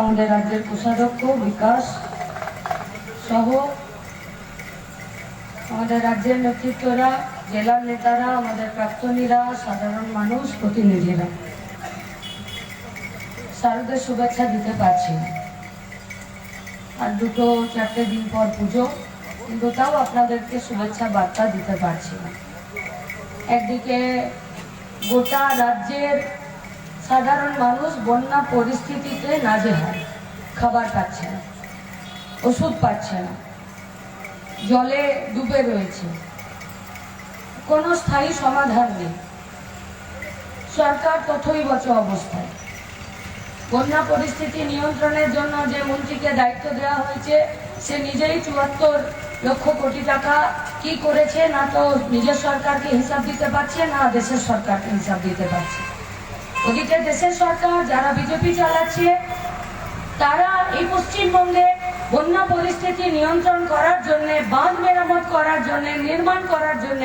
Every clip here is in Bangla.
আমাদের রাজ্যের কোষাধ্যক্ষ, বিকাশ সহ আমাদের রাজ্যের নেতৃত্বরা, জেলার নেতারা, আমাদের প্রাক্তনীরা, সাধারণ মানুষ, প্রতিনিধিরা। শারদের শুভেচ্ছা দিতে পারছি আর দুটো চারটে দিন পর পুজো, কিন্তু তাও আপনাদেরকে শুভেচ্ছা বার্তা দিতে পারছি একদিকে গোটা রাজ্যের সাধারণ মানুষ বন্যা পরিস্থিতিতে নাজেহাল। খাবার পাচ্ছে না, ওষুধ পাচ্ছে না, জলে ডুবে রয়েছে। কোনো স্থায়ী সমাধান নেই। সরকার তথই বচ অবস্থায়। বন্যা পরিস্থিতি নিয়ন্ত্রণের জন্য যে মন্ত্রীকে দায়িত্ব দেওয়া হয়েছে, সে নিজেই চুয়াত্তর লক্ষ কোটি টাকা কি করেছে না তো নিজের সরকারকে হিসাব দিতে পারছে না দেশের সরকারকে হিসাব দিতে পারছে? ওদিকে দেশের সরকার যারা বিজেপি চালাচ্ছে, তারা এই পশ্চিমবঙ্গে বন্যা পরিস্থিতি নিয়ন্ত্রণ করার জন্য, বাঁধ মেরামত করার জন্য, নির্মাণ করার জন্য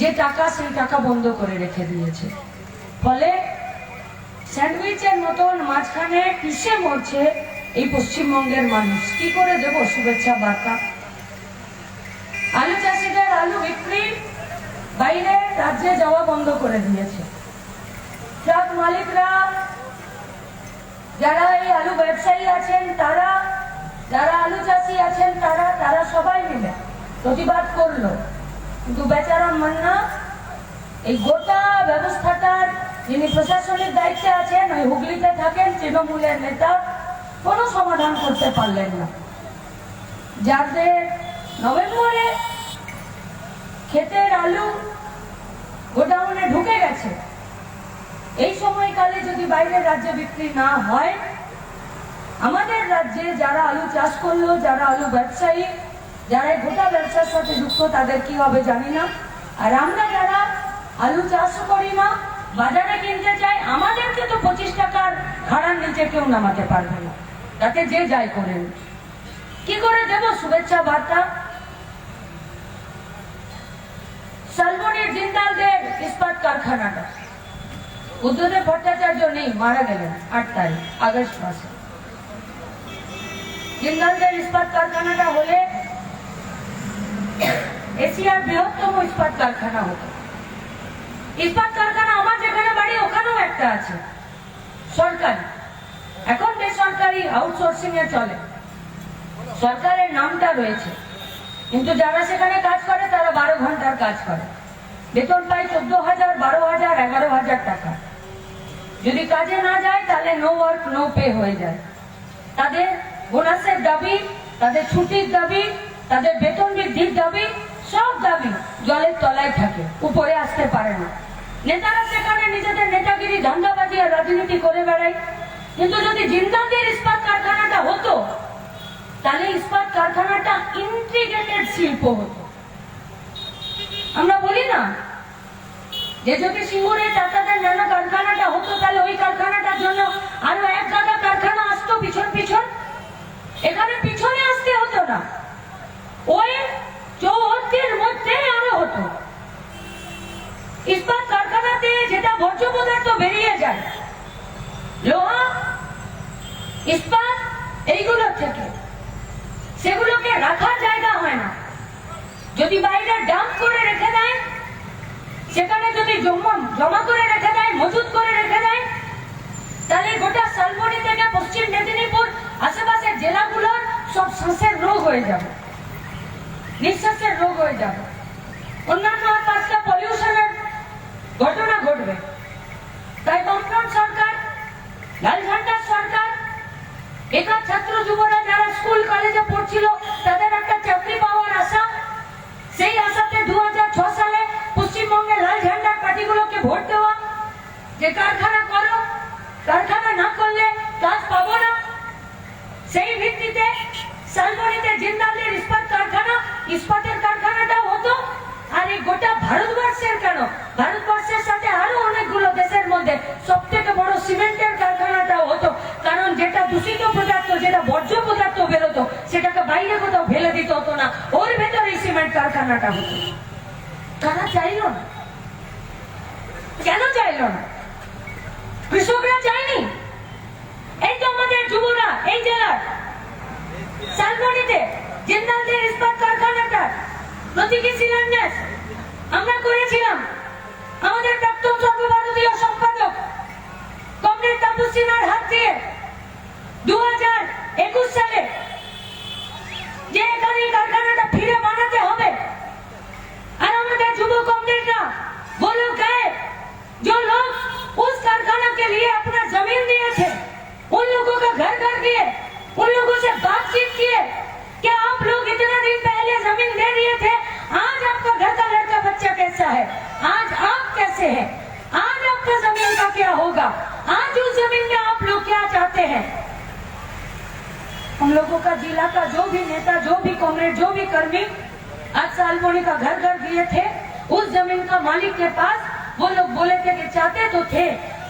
যে টাকা, সেই টাকা বন্ধ করে রেখে দিয়েছে। ফলে স্যান্ডউইচের মতন মাঝখানে পিষে মরছে এই পশ্চিমবঙ্গের মানুষ। কি করে দেব? শুভেচ্ছা, বার্তা। আলু চাষিদের আলু বিক্রি বাইরে রাজ্যে যাওয়া বন্ধ করে দিয়েছে। ট্রাক মালিকরা, যারা এই আলু ব্যবসায়ী আছেন তারা, যারা আলু চাষি আছেন তারা তারা সবাই মিলে প্রতিবাদ করল। কিন্তু বেচারার মান্না, এই গোটা ব্যবস্থাটার যিনি প্রশাসনিক দায়িত্বে আছেন, ওই হুগলিতে থাকেন তৃণমূলের নেতা, কোনো সমাধান করতে পারলেন না। যাদের নভেম্বরে ক্ষেতের আলু এই সময়কালে যদি বাইরের রাজ্যে বিক্রি না হয়, আমাদের রাজ্যে যারা আলু চাষ করল, যারা আলু ব্যবসায়ী, যারা গোটা ব্যবসার সাথে যুক্ত, তাদের কি হবে জানি না। আর আমরা যারা আলু চাষ করি না, বাজারে কিনতে চাই, আমাদেরকে তো পঁচিশ টাকার ভাড়ার নিচে কেউ নামাতে পারবে না। তাতে যে যাই করেন। কি করে দেব শুভেচ্ছা বার্তা? শালবনির জিন্দালদের ইস্পাত কারখানাটা। বুদ্ধদেব ভট্টাচার্য নেই, মারা গেলেন আট তারিখ, আগস্ট মাসে। জিন্দালদের ইস্পাত কারখানাটা হলে এশিয়ার বৃহত্তম ইস্পাত কারখানা হতো। ইস্পাত কারখানা আমার যেখানে বাড়ি, ওখানেও একটা আছে, সরকারি। এখন বেসরকারি আউটসোর্সিং এ চলে। সরকারের নামটা রয়েছে। কিন্তু যারা সেখানে কাজ করে, তারা বারো ঘণ্টার কাজ করে। বেতন পায় চোদ্দ হাজার, বারো হাজার, এগারো হাজার টাকা। যদি কাজে না যায়, তাহলে নো ওয়ার্ক নো পে হয়ে যায়। তাদের বোনাসের দাবি, তাদের ছুটির দাবি, তাদের বেতন বৃদ্ধির দাবি, সব দাবি জলের তলায় থাকে, উপরে আসতে পারে না। নেতারা সেখানে নিজেদের নেতাগিরি, ধান্দাবাজি আর রাজনীতি করে বেড়ায়। কিন্তু যদি জিন্দালদের ইস্পাত কারখানাটা হতো, তাহলে ইস্পাত কারখানাটা ইন্টিগ্রেটেড শিল্প হতো। আমরা বলি না যে যদি সিঙ্গুরে টাটাদের ন্যানো কারখানাটা হতো, তাহলে ওই কারখানাটার জন্য আরও এক গাদা কারখানা আসতো পিছন পিছন? এখানে পিছনে আসতে হতো না। ওই চৌহদ্দির মধ্যে আরও হতো। ইস্পাত কারখানাতে যেটা বর্জ্য পদার্থ বেরিয়ে যায়, লোহা, ইস্পাত এইগুলো থেকে। সেগুলোকে রাখার জায়গা হয় না। যদি বাইরে ডাম্প করে রেখে দেয় সেখানে যদি জমা করে রেখে দেয়, মজুত করে রেখে দেয়, তাহলে গোটা শালবনি থেকে পশ্চিম মেদিনীপুর আশেপাশের জেলাগুলোর সব শ্বাসের রোগ হয়ে যাবে। নিঃশ্বাসের রোগ হয়ে যাবে। অন্যান্য পাঁচটা পলিউশনের ঘটনা ঘটবে। তাই বামফ্রন্ট সরকার, লাল সরকার বেকার ছাত্র যুবরা যারা স্কুল কলেজে পড়ছিল, তাদের একটা চাকরি পাওয়ার আশা, সেই আশাতে দু সালে পশ্চিমবঙ্গের লাল ঝান্ডার পার্টিগুলোকে ভোট দেওয়া যে কারখানা করো, কারখানা না করলে কাজ পাবো না। সেই ভিত্তিতে শালবনিতে জিন্দালের ইস্পাত কারখানা, ইস্পাতের কারখানাটাও হতো। আর এই গোটা ভারতবর্ষের কেন? ভারতবর্ষের সাথে আরও অনেকগুলো দেশের মধ্যে সব থেকে বড় সিমেন্টের কারখানাটাও হতো। কারণ যেটা দূষিত পদার্থ, যেটা বর্জ্য পদার্থ বেরোতো, সেটাকে বাইরে কোথাও ফেলে দিতে হতো না। ওর ভেতরে সিমেন্ট কারখানাটা হতো। তারা চাইলো না। लोगों का जिला का जो भी नेता जो भी कांग्रेस जो भी कर्मी आज सालमोनी का घर घर दिए थे उस जमीन का मालिक के पास वो लोग बोले थे कि चाहते तो थे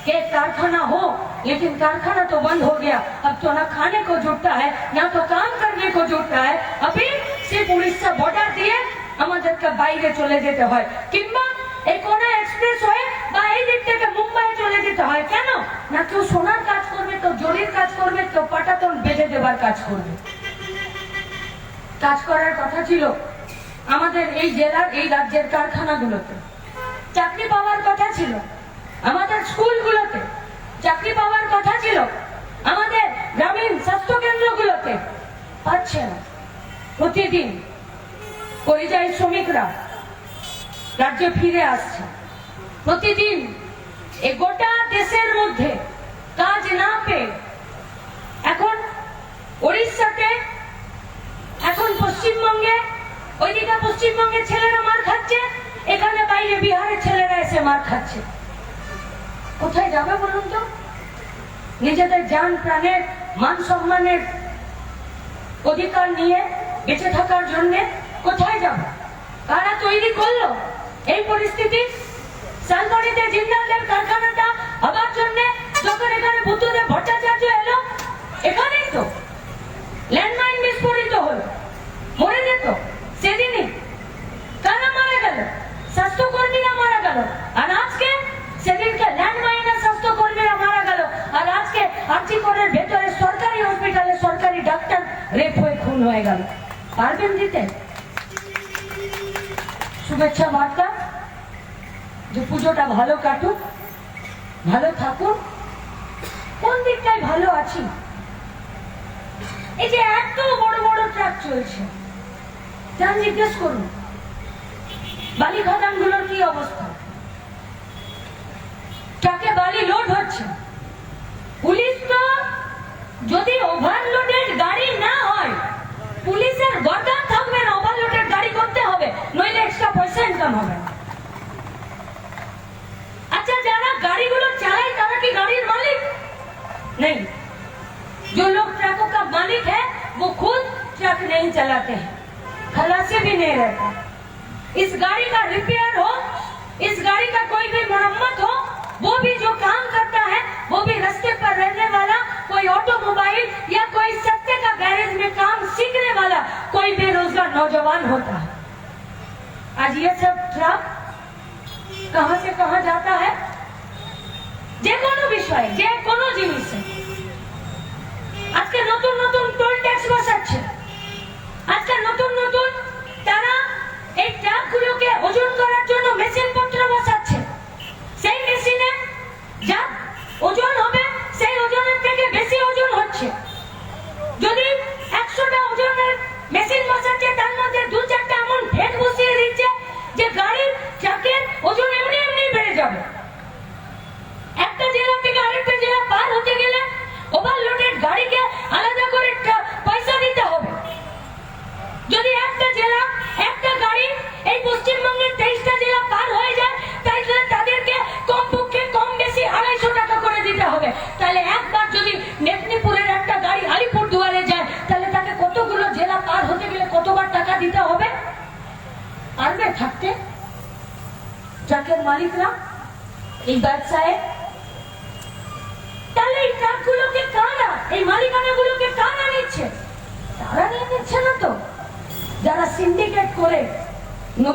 कि एक कारखाना हो लेकिन कारखाना तो बंद हो गया अब तो ना खाने को जुटता है ना तो काम करने को जुटता है अभी सिर्फ उड़ीसा बॉर्डर দিয়ে আমাদেরকে বাইরে চলে যেতে হয় কিংবা এই কোন এক্সপ্রেস হয়ে বা এই দিক থেকে মুম্বাই চলে যেতে হয় কেন না কেউ সোনার কাজ করবে দেবার কাজ করবে। কাজ করার কথা ছিল আমাদের এই জেলার এই রাজ্যের কারখানাগুলোতে। চাকরি পাওয়ার কথা ছিল আমাদের স্কুলগুলোতে। চাকরি পাওয়ার কথা ছিল আমাদের গ্রামীণ স্বাস্থ্য কেন্দ্রগুলোতে পাচ্ছে না। প্রতিদিন পরিযায়ী শ্রমিকরা রাজ্যে ফিরে আসছে। প্রতিদিন এ গোটা দেশের মধ্যে কাজ না পেয়ে এখন উড়িষ্যাতে, এখন পশ্চিমবঙ্গে, ওইদিকে পশ্চিমবঙ্গের ছেলেরা মার খাচ্ছে, এখানে বাইরে বিহারের ছেলেরা এসে মার খাচ্ছে। কোথায় যাবে বলুন তো? নিজেদের যান প্রাণের মান সম্মানের অধিকার নিয়ে বেঁচে থাকার জন্য কোথায় যাবে? কারা তৈরি করল এই পরিস্থিতি? শালবনিতে জিন্দালদের কারখানাটা হবার জন্য যখন এখানে বুদ্ধদেব ভট্টাচার্য এলো, এখানেই তো। ল্যান্ডমাইন বিস্ফোরিত হলো। মরে যেত, সেদিনই। কারা মারা গেল, স্বাস্থ্যকর্মীরা মারা গেল, আর আজকে সেদিনকে ল্যান্ডমাইনের স্বাস্থ্যকর্মীরা মারা গেল, আর আজকে আর্জি করের ভেতরে সরকারি হসপিটালে সরকারি ডাক্তার রেপ হয়ে খুন হয়ে গেল। পারবেন দিতে? শুভেচ্ছা বার্তা। যে পুজোটা ভালো কাটুক, ভালো থাকুক। কোন দিকটায় ভালো আছি? এই যে এত বড় বড় ট্রাক চলছে। যান, জিজ্ঞেস করুন বালি খাদানগুলোর কি অবস্থা? ট্রাকে বালি লোড হচ্ছে। পুলিশ তো যদি ওভারলোডেড গাড়ি না হয়, পুলিশের গর্দান থাকবে না ওভারলোডেড গাড়ি করতে হবে, নইলে এক্সট্রা পয়সা ইনকাম হবে আচ্ছা যারা গাড়িগুলো চালায়, তারা কি গাড়ির মালিক? নেই। जो लोग ट्रकों का मालिक है वो खुद ट्रक नहीं चलाते हैं खलासी भी नहीं रहता इस गाड़ी का रिपेयर हो इस गाड़ी का कोई भी मरम्मत हो वो भी जो काम करता है वो भी रास्ते पर रहने वाला कोई ऑटोमोबाइल या कोई सत्य का गैरेज में काम सीखने वाला कोई बेरोजगार नौजवान होता है आज ये सब ट्रक कहां से कहां जाता है যে কোনো বিষয়ে যে কোনো জিনিসে আজকে নতুন নতুন টোল ট্যাক্স বসাচ্ছে। আজকে নতুন নতুন তারা এই ট্রাকগুলোকে ওজন করার জন্য মেশিন পত্র বসাচ্ছে। সেই মেশিনে যা ওজন হবে, সেই ওজনের থেকে বেশি ওজন হচ্ছে। যদি একশোটা ওজনের মেশিন বসাচ্ছে, তার মধ্যে দু চারটা এমন ফেট বসিয়ে দিচ্ছে যে গাড়ির ট্রাকের ওজন এমনি এমনি বেড়ে যাবে। একটা জেলা থেকে আরেকটা জেলা পার হতে গেলে ওভারলোডেড গাড়িকে আলাদা করে টা- পয়সা দিতে হবে। যদি একটা জেলা, একটা গাড়ি এই পশ্চিমবঙ্গের তেইশটা জেলা পার হয়ে যায় তাহলে তাদেরকে কমপক্ষে কম বেশি আড়াইশো টাকা করে দিতে হবে। তাহলে একবার যদি মেদিনীপুরের একটা গাড়ি আলিপুর দুয়ারে যায় তাহলে তাকে কতগুলো জেলা পার হতে গেলে কতবার টাকা দিতে হবে? পারবে থাকতে? ট্রাকের মালিকরা, এই ব্যবসায়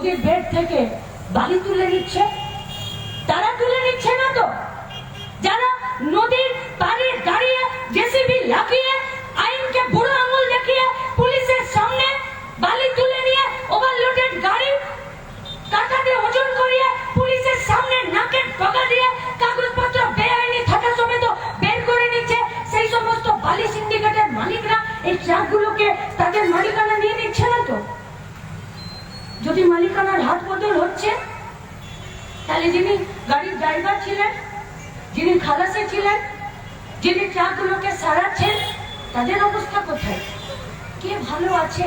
রোগীর বেড থেকে বালি তুলে নিচ্ছে, তারা তুলে নিচ্ছে না তো? যারা নদীর পারে দাঁড়িয়ে জেসিবি লাগিয়ে আইনকে বুড়ো আঙুল দেখিয়ে পুলিশের সামনে বালি তুলে নিয়ে ওভারলোডেড গাড়ি কাকাতে ওজন করিয়ে পুলিশের সামনে নাকের ঠকা দিয়ে কাগজপত্র বেআইনি থাকা সমেত বের করে নিচ্ছে। সেই সমস্ত বালি সিন্ডিকেটের মালিকরা এই ট্রাকগুলোকে তাদের মালিক যদি মালিকানার হাত বদল হচ্ছে তাহলে যিনি গাড়ির ড্রাইভার ছিলেন যিনি খালাসে ছিলেন যিনি ট্রাকগুলোকে সারাচ্ছেন তাদের অবস্থা কোথায় কে ভালো আছে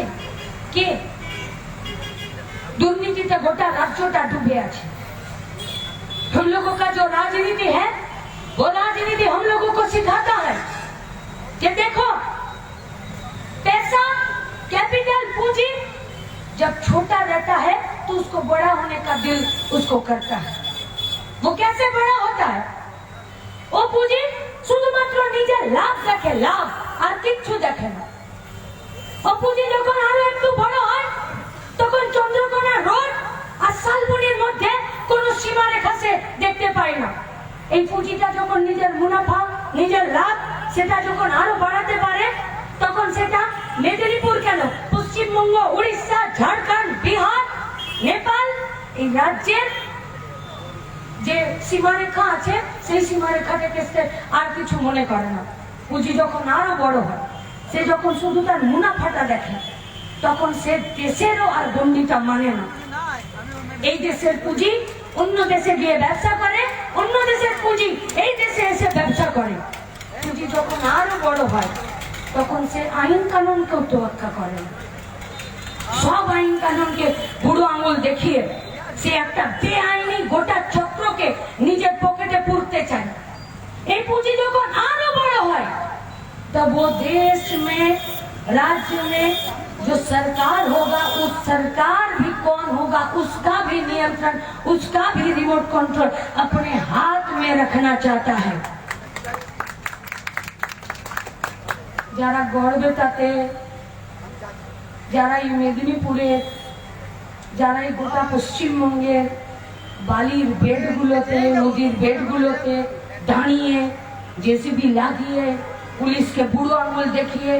কে दुर्नीति गोटा राज्योटा डूबे আছে हम लोगों का जो राजनीति है वो राजनीति हम लोगों को सिखाता है कि देखो पैसा कैपिटल पूंजी जब छोटा रहता है तो उसको बड़ा होने का दिल उसको करता है वो कैसे बड़ा होता है ও পুঁজি শুধুমাত্র নিজের লাভ দেখে লাভ আর কিচ্ছু দেখে না ও পুঁজি যখন আরো একটু বড় হয় তখন চন্দ্রকোনা রোড আর শালবনির মধ্যে কোনো সীমারেখা সে দেখতে পায় না এই পুঁজিটা যখন নিজের মুনাফা নিজের লাভ সেটা যখন আরো বাড়াতে পারে তখন সেটা মেদিনীপুর কেন পশ্চিমবঙ্গ, উড়িষ্যা, ঝাড়খণ্ড, বিহার, নেপাল এই রাজ্যের যে সীমারেখা আছে, সেই সীমারেখা থেকে সে আর কিছু মনে করে না। পুঁজি যখন আরও বড় হয়, সে যখন শুধু তার মুনাফাটা দেখে, তখন সে দেশেরও আর গণ্ডিটা মানে না। এই দেশের পুঁজি অন্য দেশে গিয়ে ব্যবসা করে, অন্য দেশের পুঁজি এই দেশে এসে ব্যবসা করে। পুঁজি যখন আরও বড় হয়, তখন সে আইন কানুনকেও তোয়াক্কা করে না। সব আইন কানুনকে বুড়ো আঙুল দেখিয়ে সে একটা বেআইনি গোটা চক্রকে নিজের পকেটে পুরতে চায় এই পুঁজি যখন আরো বড় হয় तब वो देश में राज्य में जो सरकार होगा उस सरकार भी कौन होगा उसका भी नियंत्रण उसका भी रिमोट कंट्रोल अपने हाथ में रखना चाहता है যারা গর্বে তাতে যারা এই মেদিনীপুরের যারা এই গোটা পশ্চিমবঙ্গের বালির বেডগুলোতে, নদীর বেডগুলোতে দাঁড়িয়ে জেসিবি লাগিয়ে, পুলিশকে বুড়ো আঙুল দেখিয়ে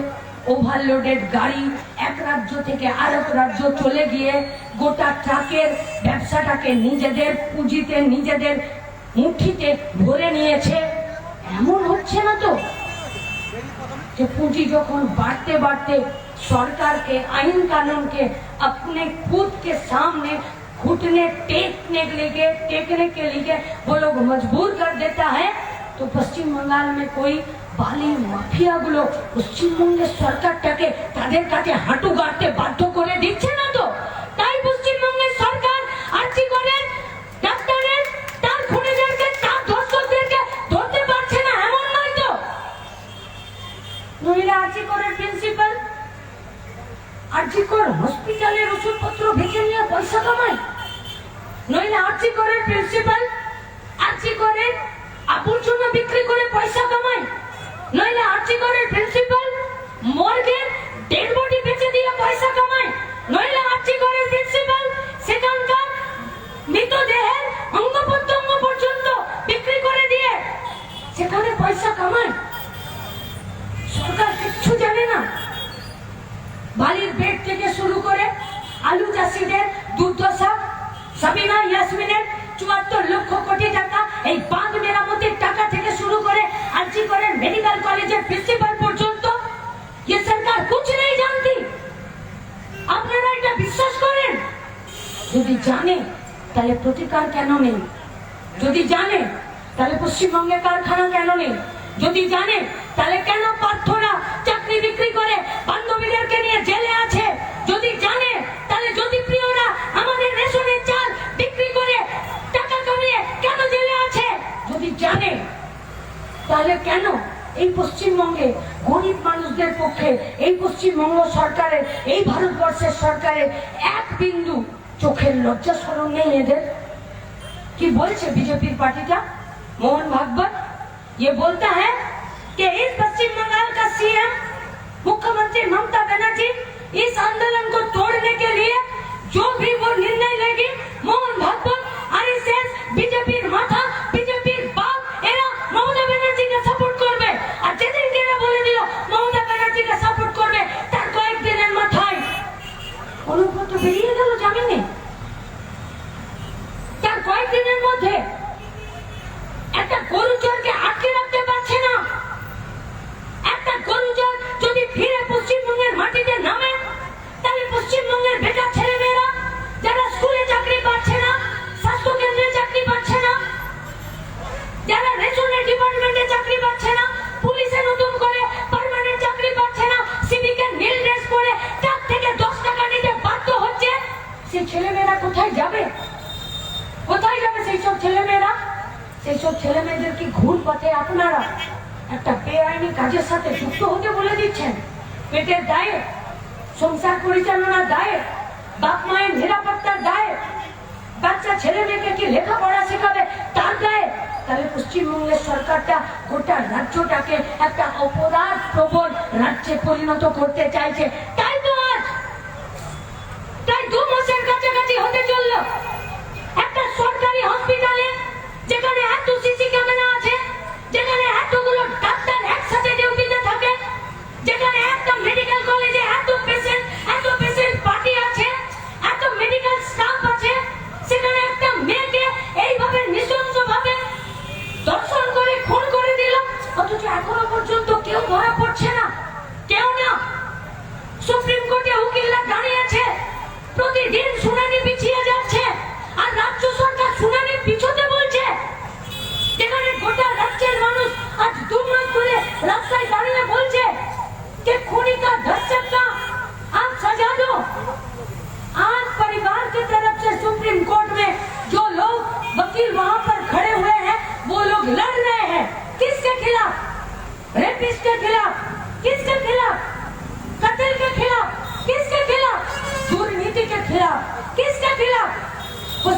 ওভারলোডেড গাড়ি এক রাজ্য থেকে আরেক রাজ্য চলে গিয়ে গোটা ট্রাকের ব্যবসাটাকে নিজেদের পুঁজিতে, নিজেদের মুঠিতে ভরে নিয়েছে। এমন হচ্ছে না তো? যে পুঁজি যখন বাড়তে বাড়তে सरकार के आइन कानून के अपने खुद के सामने घुटने टेकने के लिए टेकने के लिए वो लोग मजबूर कर देता है তো পশ্চিম বাংলার में कोई বালি মাফিয়াগুলো পশ্চিমবঙ্গের সরকারটাকে তাদের কাছে হাঁটু গাড়তে বাধ্য করে দিচ্ছে না তো তাই পশ্চিমবঙ্গের সরকার আর্জি করেন ডাক্তারের তার খুনিদেরকে তার ধর্ষকদেরকে ধরতে পারছে না এমন নয় তো নইলে আর্জি করের প্রিন্সিপাল আর্জি কর হসপিটালের ওষুধপত্র বেঁচে নিয়ে পয়সা কামায় নইলে আর্জি করের প্রিন্সিপাল আর্জি করে আবর্জনা বিক্রি করে পয়সা কামায় নইলে আর্জি করের প্রিন্সিপাল মর্গের ডেড বডি বেচে দিয়ে পয়সা কামায় নইলে আর্জি করের প্রিন্সিপাল সেখানকার মৃতদেহের অঙ্গ প্রত্যঙ্গ পর্যন্ত বিক্রি করে দিয়ে সেখানে পয়সা কামায়। সরকার কিচ্ছু জানে না। বালির বেড থেকে শুরু করে আলু চাষিদের দুর্দশা সাবিনা ইয়াসমিনের চুয়াত্তর লক্ষ কোটি টাকা এই বাঁধ মেরামতির টাকা থেকে শুরু করে আর্জি করে মেডিকেল কলেজের প্রিন্সিপাল পর্যন্ত ये सरकार कुछ नहीं जानती আপনারা এটা বিশ্বাস করেন যদি জানে তাহলে প্রতিকার কেন নেই যদি জানে তাহলে পশ্চিমবঙ্গে কারখানা কেন নেই যদি জানে তাহলে কেন পার্থরা চাকরি বিক্রি করে বান্ধবীদেরকে নিয়ে জেলে আছে যদি জানে তাহলে যদি প্রিয়রা আমাদের রেশনের চাল বিক্রি করে টাকা কামিয়ে কেন জেলে আছে যদি জানে তাহলে কেন এই পশ্চিমবঙ্গে গরিব মানুষদের পক্ষে এই পশ্চিমবঙ্গ সরকারের এই ভারতবর্ষের সরকারের এক বিন্দু চোখের লজ্জা স্মরণ নেই এদের কি বলছে বিজেপির পার্টিটা मोहन भागवत ये बोलता है कि इस पश्चिम बंगाल का सीएम મુખ્યમંત્રી મમતા બેનર્જી ছেলেমেয়েরা কোথায় যাবে? কোথায় যাবে সেই সব ছেলেমেয়েরা? সেই সব ছেলেমেয়েদেরকে ঘুর পথে আপনারা একটা বেআইনি কাজের সাথে যুক্ত হতে বলে দিচ্ছেন? পেটের দায়ে, সংসার পরিচালনার দায়ে, বাপ মায়ের নিরাপত্তার দায়ে, বাচ্চা ছেলে মেয়েকে কি লেখাপড়া শেখাবে তার দায়ে? তাহলে পশ্চিমবঙ্গের সরকারটা গোটা রাজ্যটাকে একটা অপরাধ প্রবল রাজ্যে পরিণত করতে চাইছে।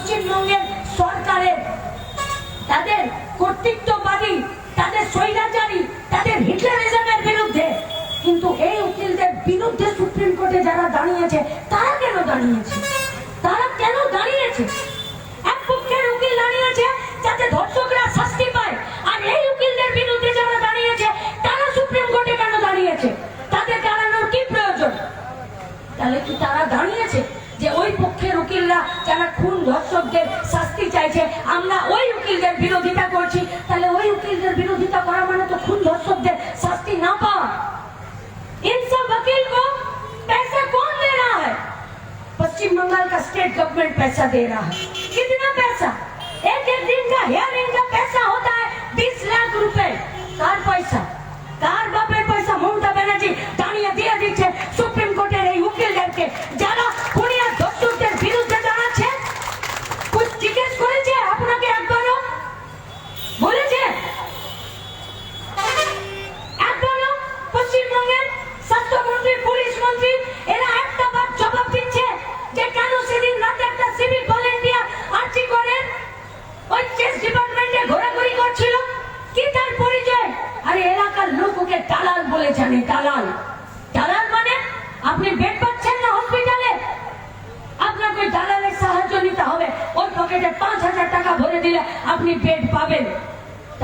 পশ্চিমবঙ্গের সরকারের তাদের কর্তৃত্ববাদী, তাদের স্বৈরাচারী, তাদের হিটলারিজমের বিরুদ্ধে। কিন্তু এই উকিলদের বিরুদ্ধে সুপ্রিম কোর্টে যারা দাঁড়িয়েছে, তারা কেন দাঁড়িয়েছে? তারা কেন দাঁড়িয়েছে? এক পক্ষের উকিল দাঁড়িয়েছে যাতে ধর্ষকরা শাস্তি পায়। আর এই উকিলদের বিরুদ্ধে যারা দাঁড়িয়েছে, তারা সুপ্রিম কোর্টে কেন দাঁড়িয়েছে? তাদের দাঁড়ানোর কি প্রয়োজন? তাহলে কি তারা দাঁড়িয়েছে? যে ওই পক্ষের উকিলরা যারা খুন ধর্ষকদের শাস্তি চাইছে আমরা ওই উকিলদের বিরোধিতা করছি তাহলে ওই উকিলদের বিরোধিতা করা মানে তো খুন ধর্ষকদের শাস্তি না পাওয়া इन सब वकील को पैसा कौन दे रहा है पश्चिम बंगाल का स्टेट गवर्नमेंट पैसा दे रहा है कितना पैसा एक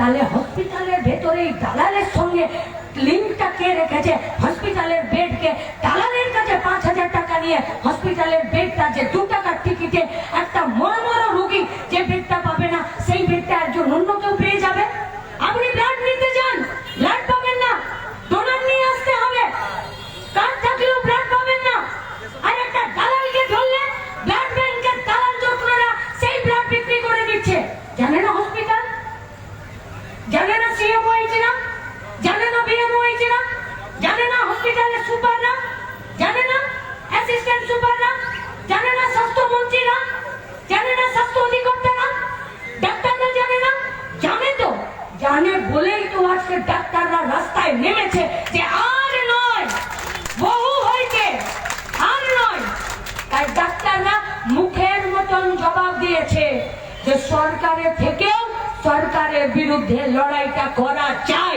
তাহলে হসপিটালের ভেতরে দালালের সঙ্গে লিঙ্কটা কে রেখেছে? হসপিটালের বেডকে দালালের কাছে পাঁচ হাজার টাকা নিয়ে হসপিটালের বেডটা যে দু টাকার টিকিটে একটা মরমর রোগী যে বেডটা পাবে না, সেই বেডটা একজন অন্য কেউ পেয়ে যাবে আপনি ব্লাড নিতে যান ব্লাড পাবেন না ডোনার নিয়ে আসতে হবে কার্ড থাকলেও ব্লাড পাবেন না আর একটা দালালকে ধরলে ব্লাড ব্যাংকের দালাল চক্ররা সেই ব্লাড বিক্রি করে দিচ্ছে জানে না হসপিটাল জানে না সিএম হয়েছে না জানে না বিএম হয়েছে জানে না হসপিটালের সুপাররা? জানে না অ্যাসিস্ট্যান্ট সুপাররা? জানে না স্বাস্থ্যমন্ত্রীরা জানে না স্বাস্থ্য অধিকর্তারা? ডাক্তাররা জানে না? জানে তো। জানে বলেই তো আজকে ডাক্তাররা রাস্তায় নেমেছে যে আর নয়, বহু হয়েছে, আর নয়। তাই ডাক্তাররা মুখের মতন জবাব দিয়েছে যে সরকারের থেকেও সরকারের বিরুদ্ধে লড়াইটা করা চাই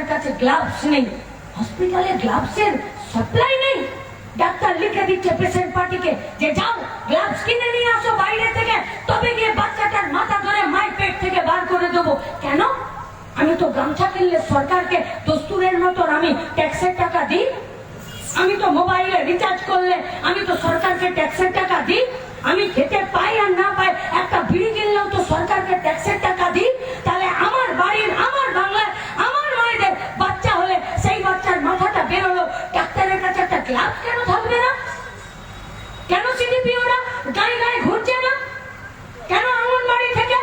ডাক্তারের কাছে গ্লাভস নেই। হসপিটালে গ্লাভসের সাপ্লাই নেই। ডাক্তার লিখে দিচ্ছে পেশেন্ট পার্টিকে যে, যাও গ্লাভস কিনে নিয়ে আসো বাইরে থেকে। তবে গিয়ে বাচ্চাটার মাথা ধরে মায়ের পেট থেকে বার করে দেবো। কেন? আমি তো গামছা কিনলে সরকারকে দস্তুরের মতন আমি ট্যাক্সের টাকা দিই। আমি তো মোবাইলে রিচার্জ করলে আমি তো সরকারকে ট্যাক্সের টাকা দিই। আমি খেতে পাই আর না পাই একটা বিড়ি কিনলেও তো সরকারকে ট্যাক্সের টাকা দিই তাহলে আমার বাড়ির আমার বাংলার আমার মায়েদের বাচ্চা হলে সেই বাচ্চার মাথাটা বেরোলো ডাক্তারের গ্লাভ কেন থাকবে না? কেন সিডিপি ওরা গায়ে গায়ে ঘুরছে না? কেন অঙ্গনবাড়ি থেকে?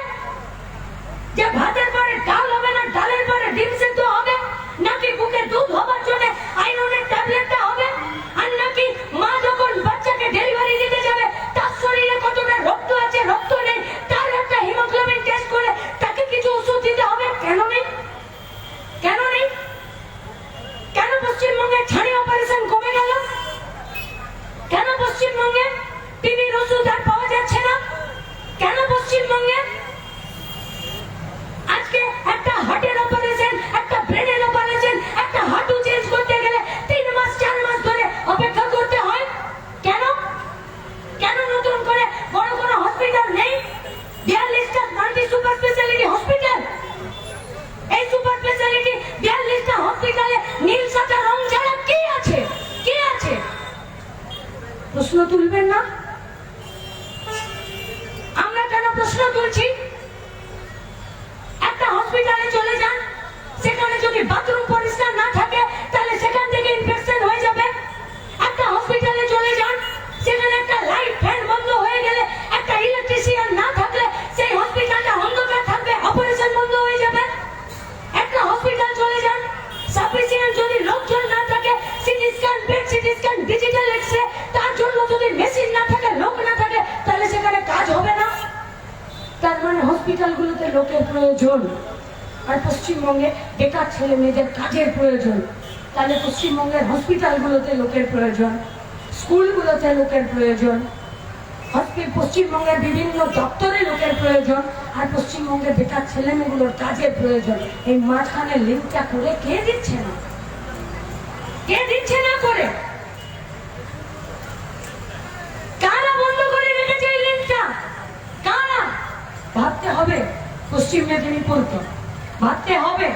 যে ভাতের পরে ডাল হবে না ডালের পরে ডিম সেদ্ধ হবে নাকি বুকে দুধ হবার জন্য আয়রনের ট্যাবলেটটা হবে আর নাকি মা যখন বাচ্চাকে ডেলিভারি দিতে যাবে তার শরীরে কতটা রক্ত আছে রক্ত নেই তার একটা হিমোগ্লোবিন টেস্ট করে তাকে কিছু ওষুধ দিতে হবে কেন নেই কেন নেই কেন পশ্চিমবঙ্গে ছাড়ি অপারেশন কমে গেল কেন পশ্চিমবঙ্গে টিভির ওষুধ আর পাওয়া যাচ্ছে না কেন পশ্চিমবঙ্গে আজকে একটা হার্টের অপারেশন একটা ব্রেনের অপারেশন একটা হাঁটু চেঞ্জ করতে গেলে তিন মাস চার মাস ধরে অপেক্ষা করতে হয় কেন কেন নতুন করে বড় কোনো হসপিটাল নেই বিয়াল্লিশটা মাল্টি সুপার স্পেশালিটি হসপিটাল এই সুপার স্পেশালিটি বিয়াল্লিশটা হসপিটালে নীল সাদা রং ছাড়া কি আছে কি আছে প্রশ্ন তুলবেন না? তাহলে পশ্চিমবঙ্গের হসপিটালগুলোতে লোকের প্রয়োজন, স্কুলগুলোতে লোকের প্রয়োজন পশ্চিমবঙ্গের বিভিন্ন দপ্তরে লোকের প্রয়োজন, আর পশ্চিমবঙ্গের বেকার ছেলেমেয়েগুলোর কাজের প্রয়োজন। এই মাঝখানে লিঙ্কটা করে কে দিচ্ছে না? কে দিচ্ছে না করে? কারা ভাবতে হবে, পশ্চিম মেদিনীপুরকে ভাবতে হবে।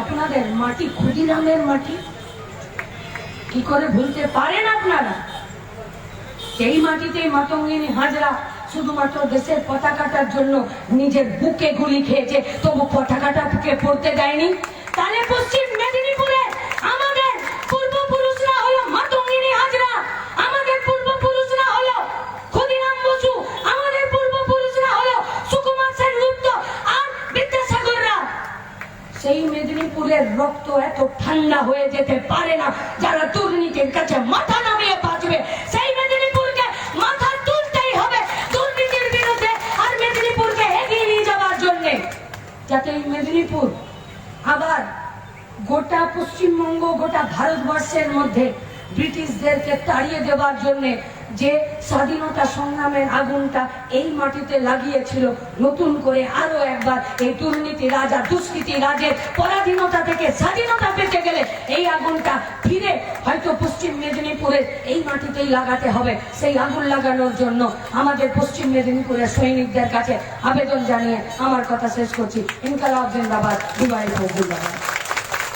আপনাদের মাটি, ক্ষুদিরামের মাটি? কি করে ভুলতে পারেন আপনারা? সেই মাটিতে মাতঙ্গিনী হাজরা শুধুমাত্র দেশের পতাকাটার জন্য নিজের বুকে গুলি খেয়েছে, তবু পতাকাটা বুকে পড়তে দেয়নি। তাহলে পশ্চিম মেদিনীপুরে আমাদের পূর্বপুরুষরা হলো মাতঙ্গিনী হাজরা আমাদের পূর্বপুরুষরা হলো ক্ষুদিরাম বসু আমাদের পূর্বপুরুষরা হলো সুকুমার সেনগুপ্ত আর বিদ্যাসাগররা সেই মেদিনীপুরের রক্ত এত ঠান্ডা হয়ে যেতে পারে না, যারা দুর্নীতির কাছে মাথা নামিয়ে বাঁচবে, সেই মেদিনীপুরকে মাথা তুলতেই হবে দুর্নীতির বিরুদ্ধে আর মেদিনীপুরকে এগিয়ে নিয়ে যাওয়ার জন্য। যাতে এই মেদিনীপুর আবার গোটা পশ্চিমবঙ্গ, গোটা ভারতবর্ষের মধ্যে ব্রিটিশদেরকে তাড়িয়ে দেওয়ার জন্য যে স্বাধীনতা সংগ্রামের আগুনটা এই মাটিতে লাগিয়েছিল, নতুন করে আরও একবার এই দুর্নীতি রাজা, দুষ্কৃতি রাজের পরাধীনতা থেকে স্বাধীনতা পেতে গেলে এই আগুনটা ফিরে হয়তো পশ্চিম মেদিনীপুরের এই মাটিতেই লাগাতে হবে। সেই আগুন লাগানোর জন্য আমাদের পশ্চিম মেদিনীপুরের সৈনিকদের কাছে আবেদন জানিয়ে আমার কথা শেষ করছি। ইনকালাব জিন্দাবাদ, দুবাই জিন্দাবাদ